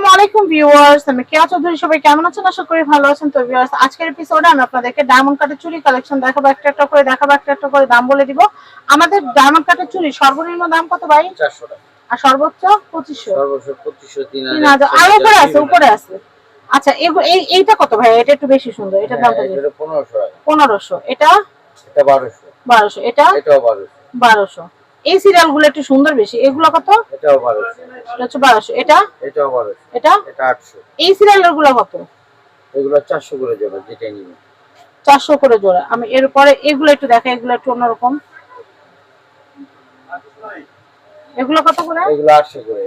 আসসালামু আলাইকুম ভিউয়ার্স আমি কেয়া চৌধুরী সবাই কেমন আছেন? আশা করি ভালো আছেন। তো ভিউয়ার্স আজকের এপিসোডে আমি আপনাদেরকে ডায়মন্ড কাটের চুরি কালেকশন দেখাবো একটা একটা করে দেখাবো একটা একটা করে দাম বলে দিব। আমাদের ডায়মন্ড কাটের চুরি সর্বনিম্ন দাম কত ভাই? চারশো টাকা। আর সর্বোচ্চ পঁচিশশো? সর্বোচ্চ পঁচিশশো তিন তিন হাজার। আর উপরে আছে উপরে আছে। আচ্ছা এই এইটা কত ভাই? এটা একটু বেশি সুন্দর এটা পনেরোশো টাকা। পনেরোশো। এটা? এটা বারোশো। বারোশো। এটা? এটাও বারোশো। বারোশো। এই সিরিয়ালগুলো একটু সুন্দর বেশি। এগুলো কত? এটাও বারোশো। এটা হচ্ছে বারোশো। এটা? এটাও বারোশো। এটা? এটা আটশো। এই সিরিয়ালেরগুলো কত? এগুলো চারশো করে যাবে যেটাই নিবে। চারশো করে জোড়া। আমি এরপরে এগুলো একটু দেখাই এগুলো একটু অন্যরকম। এগুলো কত করে? এগুলো আটশো করে।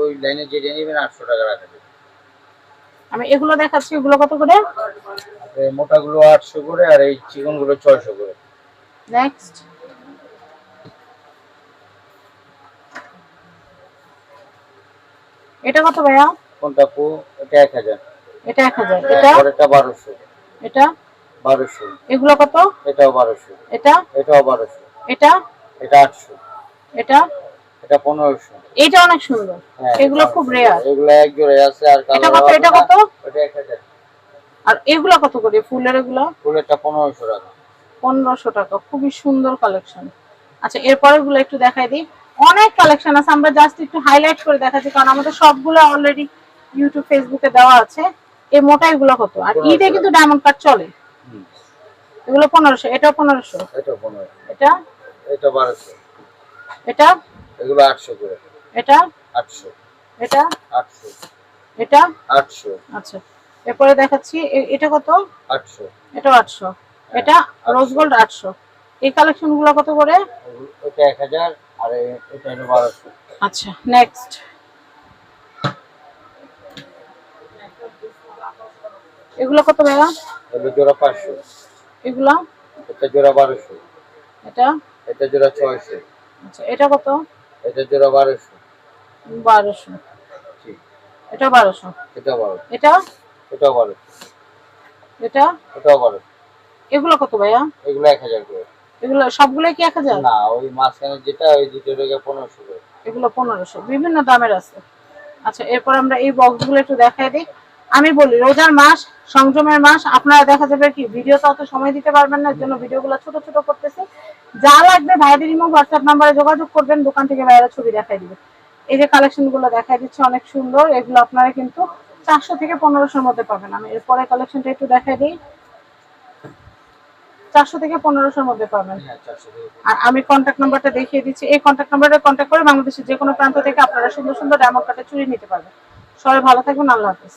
ওই লাইনে যেটা নিবেন আটশো টাকা রাখা আমি এগুলো দেখাচ্ছি এগুলো কত করে? এই মোটাগুলো আটশো করে আর এই চিকনগুলো ছয়শো করে। নেক্সট এটা কত ভাইয়া? কোনটা পো? এটা এক হাজার। এটা এক হাজার। এটা? পরেরটা বারোশো। এটা? বারোশো। এগুলো কত? এটাও বারোশো। এটা? এটাও বারোশো। এটা? এটা আটশো। এটা? এটা পনেরোশো। এটা অনেক সুন্দর। হ্যাঁ, এগুলো খুব রেয়ার এগুলো এক জোড়ায় আছে আর কালো এটা কত? এটা কত এক হাজার। আর এগুলো কত করে? ফুলের এগুলো? ফুলেরটা পনেরোশো টাকা। পনেরোশো টাকা। খুবই সুন্দর কালেকশন আচ্ছা এরপরে গুলো একটু দেখাই দিই। অনেক কালেকশন আছে। আমরা জাস্ট একটু হাইলাইট করে দেখাচ্ছি কারণ আমাদের সবগুলো অলরেডি ইউটিউব ফেসবুকে দেওয়া আছে। এই মোটা এগুলো কত? আর ঈদে কিন্তু ডায়মন্ড কাট চলে। এগুলো পনেরোশো। এটা পনেরোশো। এটা? এটা বারোশো। এটা? এগুলো আটশো করে। এটা? আটশো। এটা? আটশো। এটা? আটশো। আচ্ছা। এরপরে দেখাচ্ছি এটা কত? আটশো। এটা আটশো। এটা রোজ গোল্ড আটশো। এই কালেকশনগুলো কত করে? এটা এক হাজার আর এটা হলো বারোশো। আচ্ছা নেক্সট এগুলো কত ভাইয়া? এগুলো জোড়া পাঁচশো। এগুলা? এটা জোড়া বারোশো। এটা? এটা জোড়া ছয়শো। আচ্ছা এটা কত? এটা জোড়া বারোশো। বারোশো। ঠিক। এটা বারোশো। এটা বারোশো। এটা? এটাও বারোশো। এটা? এটাও বারোশো। এগুলো কত ভাইয়া? এগুলো এক হাজার করে। এগুলো সবগুলো কি এক হাজার? না ওই মাঝখানে যেটা ওই দুটো রেখে পনেরোশো করে। এগুলো পনেরোশো। বিভিন্ন দামের আছে। আচ্ছা এরপর আমরা এই বক্সগুলো একটু দেখাই দিই। আমি বলি রোজার মাস সংযমের মাস আপনারা দেখা যাবে কি ভিডিও তো অত সময় দিতে পারবেন না জন্য ভিডিওগুলো ছোট ছোট করতেছি। যা লাগবে ভাইদের ইমো হোয়াটসঅ্যাপ নাম্বারে যোগাযোগ করবেন দোকান থেকে ভাইয়েরা ছবি দেখাই দিবে। এই যে কালেকশনগুলো দেখাই দিচ্ছে অনেক সুন্দর। এগুলো আপনারা কিন্তু চারশো থেকে পনেরোশোর মধ্যে পাবেন। আমি এরপরে কালেকশনটা একটু দেখাই দিই। চারশো থেকে পনেরোশোর মধ্যে পাবেন। হ্যাঁ আর আমি কন্ট্যাক্ট নাম্বারটা দেখিয়ে দিচ্ছি। এই কন্ট্যাক্ট নাম্বারে কন্ট্যাক্ট করে বাংলাদেশের যে কোনো প্রান্ত থেকে আপনারা সুন্দর সুন্দর ডায়মন্ড কাটে চুরি নিতে পারবেন। সবাই ভালো থাকবেন আল্লাহ হাফিজ।